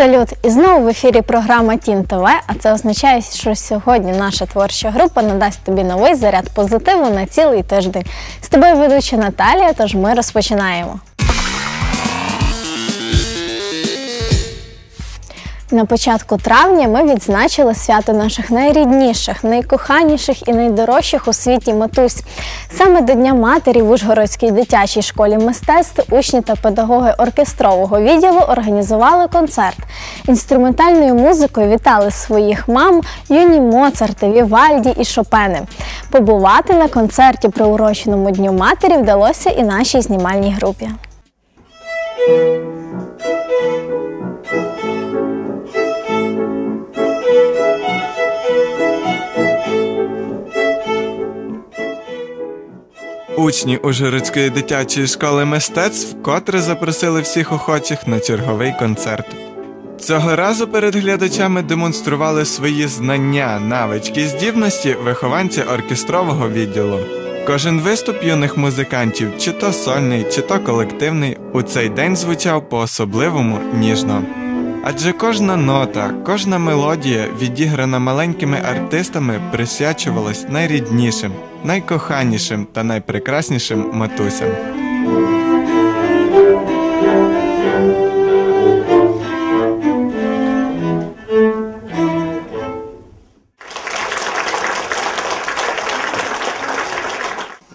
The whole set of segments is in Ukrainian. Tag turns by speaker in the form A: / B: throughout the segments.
A: Салют! І знову в ефірі програма Тін ТВ. А це означає, що сьогодні наша творча група надасть тобі новий заряд позитиву на цілий тиждень. З тобою ведуча Наталія, тож ми розпочинаємо. На початку травня ми відзначили свято наших найрідніших, найкоханіших і найдорожчих у світі матусь. Саме до Дня матері в Ужгородській дитячій школі мистецтв учні та педагоги оркестрового відділу організували концерт. Інструментальною музикою вітали своїх мам юні Моцарти, Вівальді і Шопени. Побувати на концерті, приуроченому Дню матері, вдалося і нашій знімальній групі.
B: Учні Ужгородської дитячої школи мистецтв вкотре запросили всіх охочих на черговий концерт. Цього разу перед глядачами демонстрували свої знання, навички здібності вихованці оркестрового відділу. Кожен виступ юних музикантів, чи то сольний, чи то колективний, у цей день звучав по-особливому ніжно. Адже кожна нота, кожна мелодія, відіграна маленькими артистами, присвячувалась найріднішим, найкоханішим та найпрекраснішим матусям.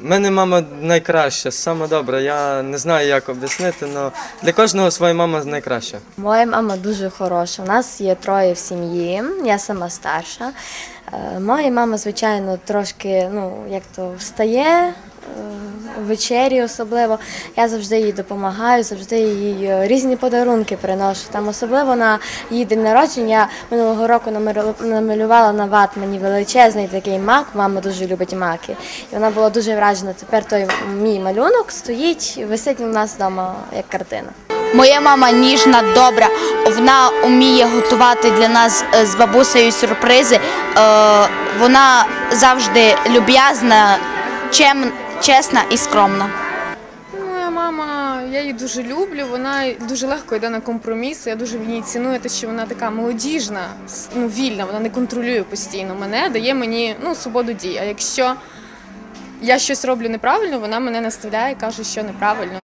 C: Мене мама найкраща, саме добра. Я не знаю, як об'яснити, але для кожного своя мама найкраща.
D: Моя мама дуже хороша. У нас є троє в сім'ї, я сама старша. Е, Моя мама, звичайно, трошки, ну, як то встає е, ввечері особливо. Я завжди їй допомагаю, завжди їй е, різні подарунки приношу. Там особливо на її день народження минулого року намалю- намалювала на ватмані величезний такий мак. Мама дуже любить маки. І вона була дуже вражена. Тепер той мій малюнок стоїть, висить у нас вдома як картина.
E: Моя мама ніжна, добра. Вона вміє готувати для нас е, з бабусею сюрпризи. Вона завжди люб'язна, чем, чесна і скромна.
F: Моя мама, я її дуже люблю. Вона дуже легко йде на компроміси. Я дуже в ній ціную те, що вона така молодіжна, ну вільна. Вона не контролює постійно мене, дає мені ну свободу дій. А якщо я щось роблю неправильно, вона мене наставляє каже, що неправильно.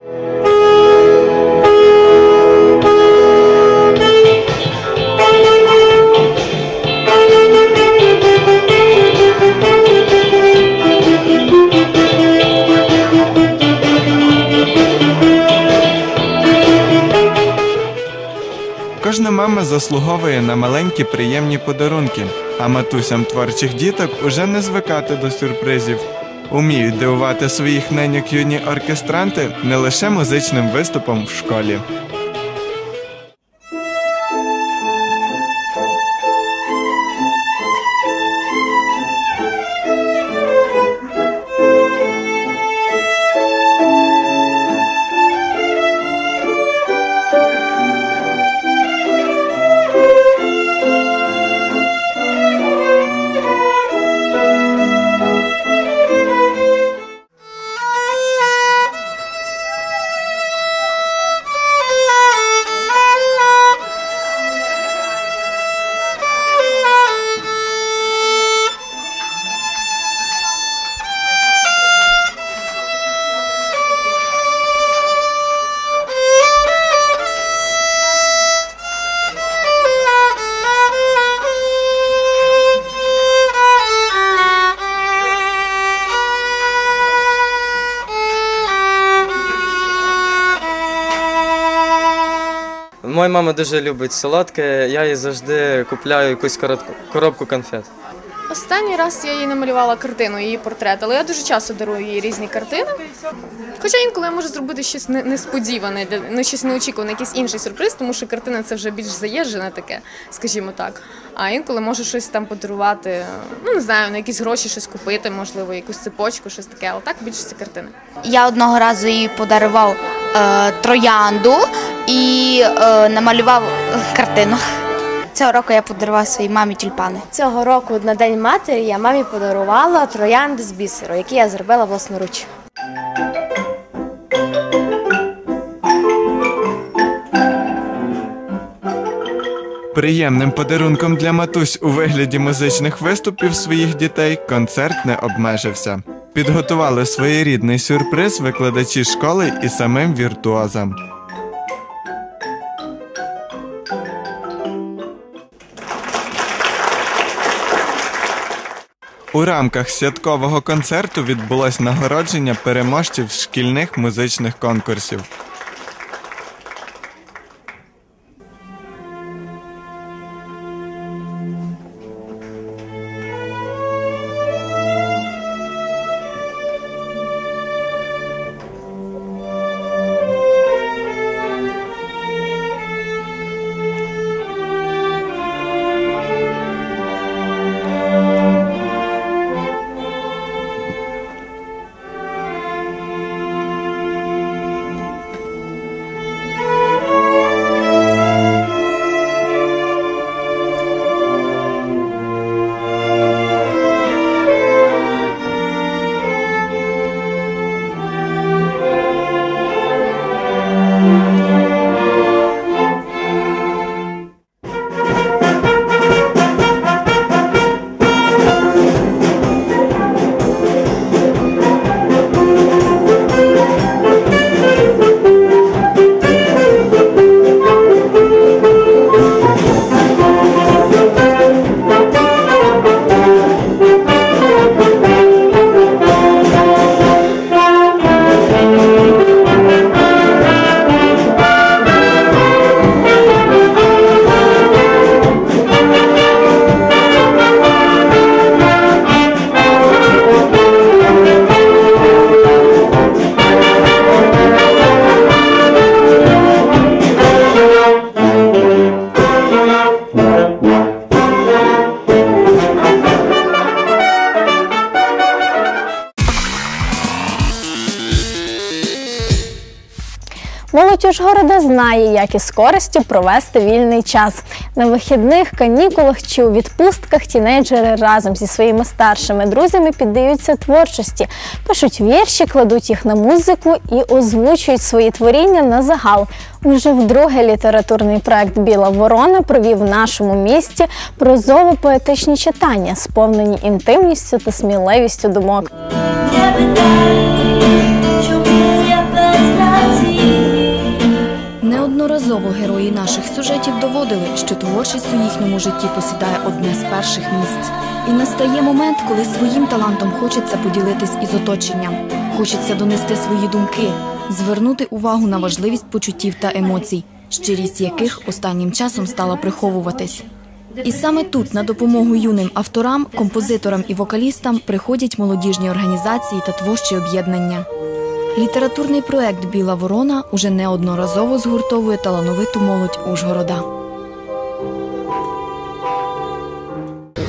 B: Кожна мама заслуговує на маленькі приємні подарунки, а матусям творчих діток уже не звикати до сюрпризів. Уміють дивувати своїх неньок юні оркестранти не лише музичним виступом в школі.
C: Моя мама дуже любить солодке, я їй завжди купляю якусь коротку- коробку конфет.
F: Останній раз я їй намалювала картину, її портрет, але я дуже часто дарую їй різні картини. Хоча інколи я можу зробити щось несподіване, для- ну щось неочікуване, якийсь інший сюрприз, тому що картина це вже більш заїжджене таке, скажімо так. А інколи можу щось там подарувати, ну не знаю, на якісь гроші щось купити, можливо, якусь цепочку, щось таке, але так більше це картини.
E: Я одного разу їй подарував троянду і е, намалював е, картину. Цього року я подарував своїй мамі тюльпани.
D: Цього року на День матері я мамі подарувала троянди з бісеру, які я зробила власноруч.
B: Приємним подарунком для матусь у вигляді музичних виступів своїх дітей концерт не обмежився. Підготували своєрідний сюрприз викладачі школи і самим віртуозам. У рамках святкового концерту відбулось нагородження переможців шкільних музичних конкурсів.
A: Молодь Ужгорода знає, як із користю провести вільний час. На вихідних, канікулах чи у відпустках тінейджери разом зі своїми старшими друзями піддаються творчості, пишуть вірші, кладуть їх на музику і озвучують свої творіння на загал. Уже вдруге літературний проект Біла Ворона провів в нашому місті прозово-поетичні читання, сповнені інтимністю та сміливістю думок.
G: Неодноразово герої наших сюжетів доводили, що творчість у їхньому житті посідає одне з перших місць. І настає момент, коли своїм талантом хочеться поділитись із оточенням, хочеться донести свої думки, звернути увагу на важливість почуттів та емоцій, щирість яких останнім часом стала приховуватись. І саме тут на допомогу юним авторам, композиторам і вокалістам приходять молодіжні організації та творчі об'єднання. Літературний проект Біла ворона уже неодноразово згуртовує талановиту молодь Ужгорода.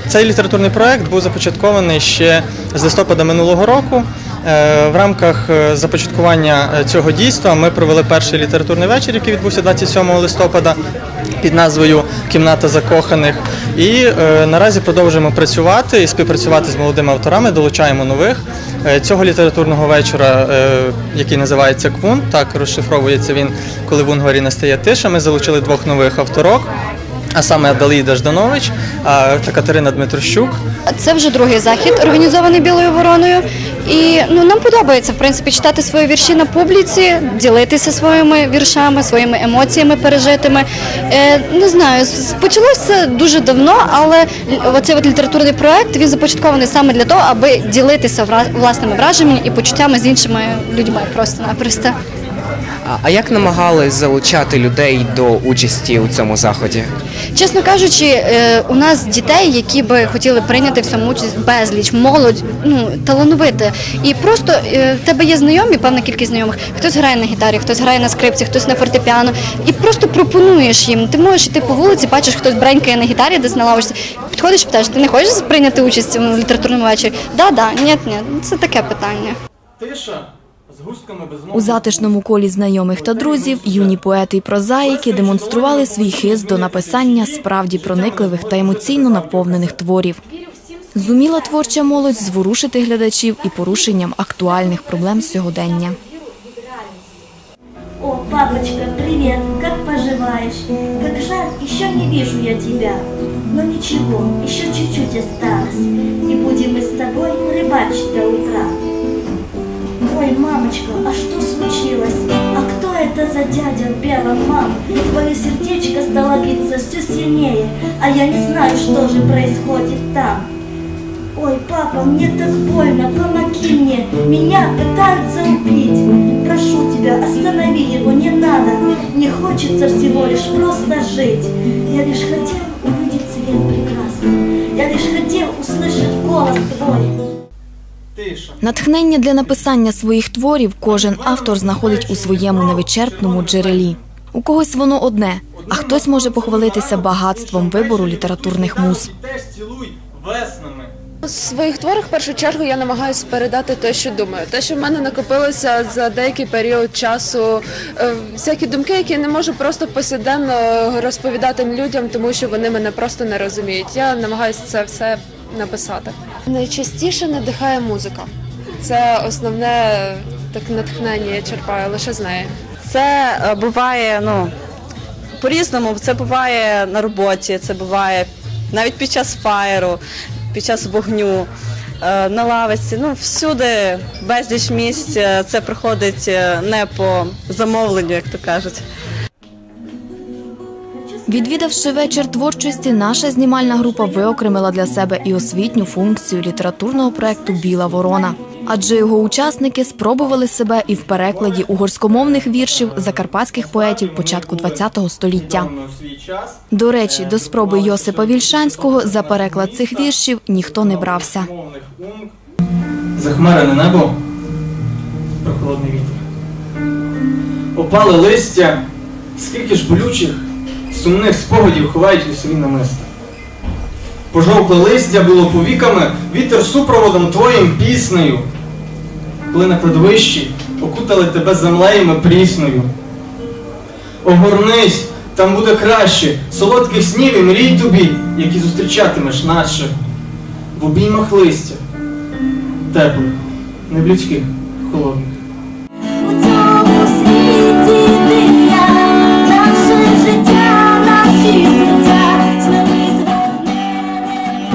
H: Цей літературний проект був започаткований ще з листопада минулого року. Е, В рамках е, започаткування е, цього дійства ми провели перший літературний вечір, який відбувся 27 листопада під назвою Кімната закоханих. І наразі продовжуємо працювати і співпрацювати з молодими авторами, долучаємо нових. Цього літературного вечора, який називається Квун, так розшифровується він, коли в Унгарі настає тиша. Ми залучили двох нових авторок. А саме Адаліда Жданович та Катерина Дмитрощук.
I: Це вже другий захід, організований білою вороною. І ну нам подобається в принципі читати свої вірші на публіці, ділитися своїми віршами, своїми емоціями пережитими. Е, не знаю, почалося дуже давно, але оцей от літературний проект він започаткований саме для того, аби ділитися власними враженнями і почуттями з іншими людьми просто-напросто.
J: А- А як намагались залучати людей до участі у цьому заході?
I: Чесно кажучи, е, у нас дітей, які би хотіли прийняти в цьому участь безліч, молодь, ну талановита. І просто е, в тебе є знайомі, певна кількість знайомих. Хтось грає на гітарі, хтось грає на скрипці, хтось на фортепіано. І просто пропонуєш їм. Ти можеш йти по вулиці, бачиш, хтось бренькає на гітарі, десь на лавочці. Підходиш, питаєш, ти не хочеш прийняти участь в літературному вечорі? Да, да, ні, ні. Це таке питання.
H: Тиша
G: У затишному колі знайомих та друзів юні поети і прозаїки демонстрували свій хист до написання справді проникливих та емоційно наповнених творів. Зуміла творча молодь зворушити глядачів і порушенням актуальних проблем сьогодення.
K: О, папочка, привет, как проживаешь. Как жаль, еще не вижу я тебя. Но ничего, еще чуть-чуть осталось. И будем мы с тобой рыбачить до утра. Ой, мамочка, а что случилось? А кто это за дядя в белом, мам? Твое сердечко стало биться все сильнее, а я не знаю, что же происходит там. Ой, папа, мне так больно, помоги мне, меня пытаются убить. Прошу тебя, останови его, не надо, мне хочется всего лишь просто жить. Я лишь хотел увидеть свет прекрасный, я лишь хотел услышать голос твой.
G: Натхнення для написання своїх творів кожен автор знаходить у своєму невичерпному джерелі. У когось воно одне, а хтось може похвалитися багатством вибору літературних муз.
F: У своїх творах в першу чергу я намагаюся передати те, що думаю, те, що в мене накопилося за деякий період часу, е, всякі думки, які я не можу просто повсякденно розповідати людям, тому що вони мене просто не розуміють. Я намагаюся це все написати. Найчастіше надихає музика. Це основне так натхнення я черпаю лише з неї.
L: Це е, буває ну, по-різному. Це буває на роботі, це буває навіть під час фаєру, під час вогню, е, на лавиці. Ну, всюди безліч місць. Е, Це приходить не по замовленню, як то кажуть.
G: Відвідавши вечір творчості, наша знімальна група виокремила для себе і освітню функцію літературного проекту Біла ворона. Адже його учасники спробували себе і в перекладі угорськомовних віршів закарпатських поетів початку ХХ століття. До речі, до спроби Йосипа Вільшанського за переклад цих віршів ніхто не брався.
H: Захмарене небо, прохолодний вітер. Опали листя, скільки ж болючих, сумних спогадів ховають лісові намиста. Пожовкле листя було повіками, вітер супроводом твоїм піснею. Коли на кладовищі окутали тебе землеями прісною. Огорнись, там буде краще, солодких снів і мрій тобі, які зустрічатимеш наче в обіймах листя, теплих, не в холодних.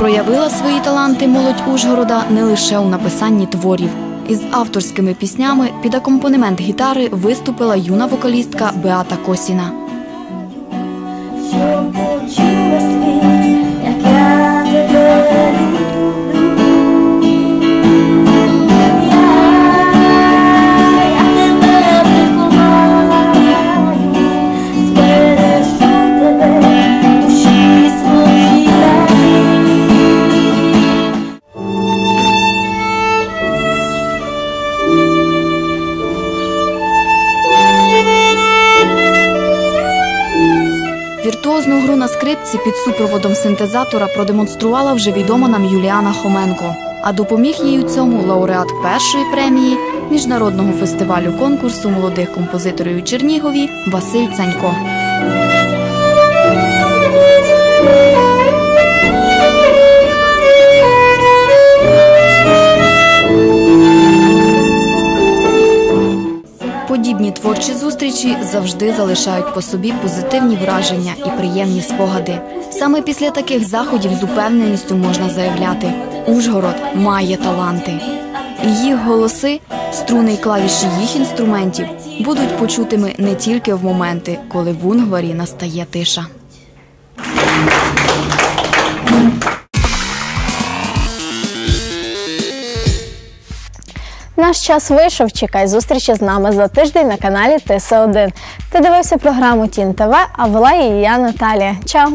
G: Проявила свої таланти молодь Ужгорода не лише у написанні творів. Із авторськими піснями під акомпанемент гітари виступила юна вокалістка Беата Косіна. Скрипці під супроводом синтезатора продемонструвала вже відома нам Юліана Хоменко. А допоміг їй у цьому лауреат першої премії міжнародного фестивалю конкурсу молодих композиторів у Чернігові Василь Цанько. Творчі зустрічі завжди залишають по собі позитивні враження і приємні спогади. Саме після таких заходів з упевненістю можна заявляти: Ужгород має таланти. Їх голоси, струни й клавіші їх інструментів будуть почутими не тільки в моменти, коли в Унгварі настає тиша.
A: Наш час вийшов. Чекай зустрічі з нами за тиждень на каналі ТС1. Ти дивився програму Тін ТВ, а вела її я Наталія. Чао!